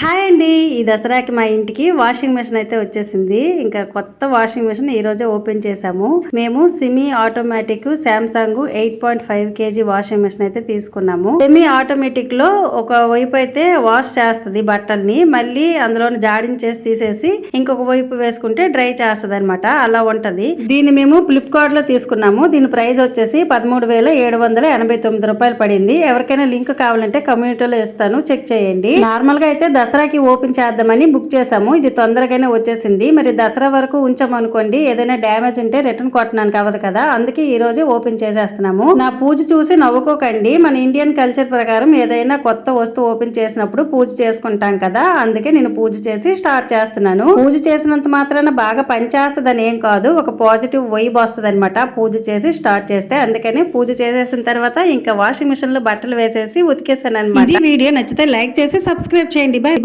Hi అండి. ఈ దసరాకి మా ఇంటికి వాషింగ్ మెషిన్ అయితే వచ్చేసింది. ఇంకా కొత్త వాషింగ్ మెషిన్ ఈ రోజే ఓపెన్ చేసాము మేము semi automatic Samsung eight point five KG washing machine అయితే తీసుకున్నాము. సెమీ ఆటోమేటిక్లో ఒక వైపు అయితే వాష్ చేస్తుంది బట్టల్ని మళ్ళీ అందులో జాడించేసి తీసేసి ఇంకొక వైపు వేసుకుంటే డ్రై చేస్తుంది అనమాట అలా ఉంటది. దీన్ని మేము ఫ్లిప్కార్ట్లో తీసుకున్నాము. దీని ప్రైస్ వచ్చేసి పదమూడు వేల ఏడు వందల ఎనభై తొమ్మిది రూపాయలు పడింది. ఎవరికైనా లింక్ కావాలంటే కమ్యూనిటీలో ఇస్తాను. చెక్ చేయండి. నార్మల్గా అయితే దసరాకి ఓపెన్ చేద్దామని బుక్ చేసాము ఇది తొందరగానే వచ్చేసింది. మరి దసరా వరకు ఉంచామనుకోండి. ఏదైనా డ్యామేజ్ ఉంటే రిటర్న్ కొట్టడానికి అవ్వదు కదా. అందుకే ఈ రోజు ఓపెన్ చేసేస్తున్నాము. నా పూజ చూసి నవ్వుకోకండి. మన ఇండియన్ కల్చర్ ప్రకారం ఏదైనా కొత్త వస్తువు ఓపెన్ చేసినప్పుడు పూజ చేసుకుంటాం కదా. అందుకే నేను పూజ చేసి స్టార్ట్ చేస్తున్నాను. పూజ చేసినంత మాత్రాన బాగా పనిచేస్తుందని ఏం కాదు. ఒక పాజిటివ్ వైబ్ వస్తుంది అనమాట పూజ చేసి స్టార్ట్ చేస్తే అందుకని పూజ చేసేసిన తర్వాత ఇంకా వాషింగ్ మిషన్లో బట్టలు వేసేసి ఉతికేసాను అనమాట వీడియో నచ్చితే లైక్ చేసి సబ్స్క్రైబ్ చేయండి. బాయ్.